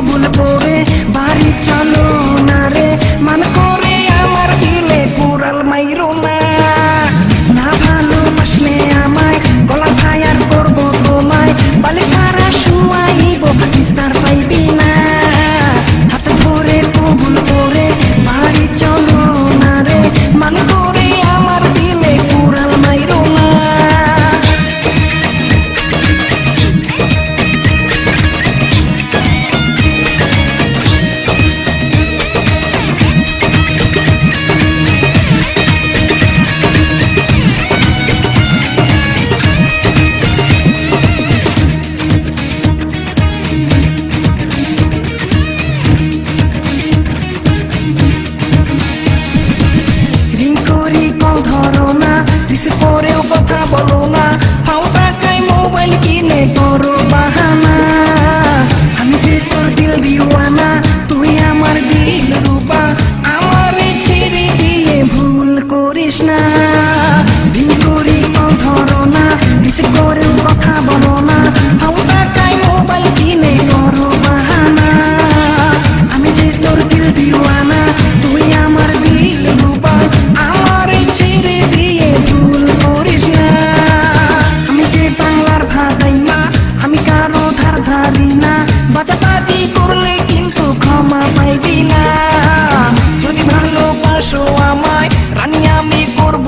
বলব রে বাড়ি চলো না রে। মান করে আমার দিলে মাইরো না কথা বলো না। হাও টাকায় মোবাইল কিনে করো। ছাড়ি না। বাজাবাজি করলে কিন্তু ক্ষমা পাইবি না। যদি ভালোবাসো আমায় রানী আমি করব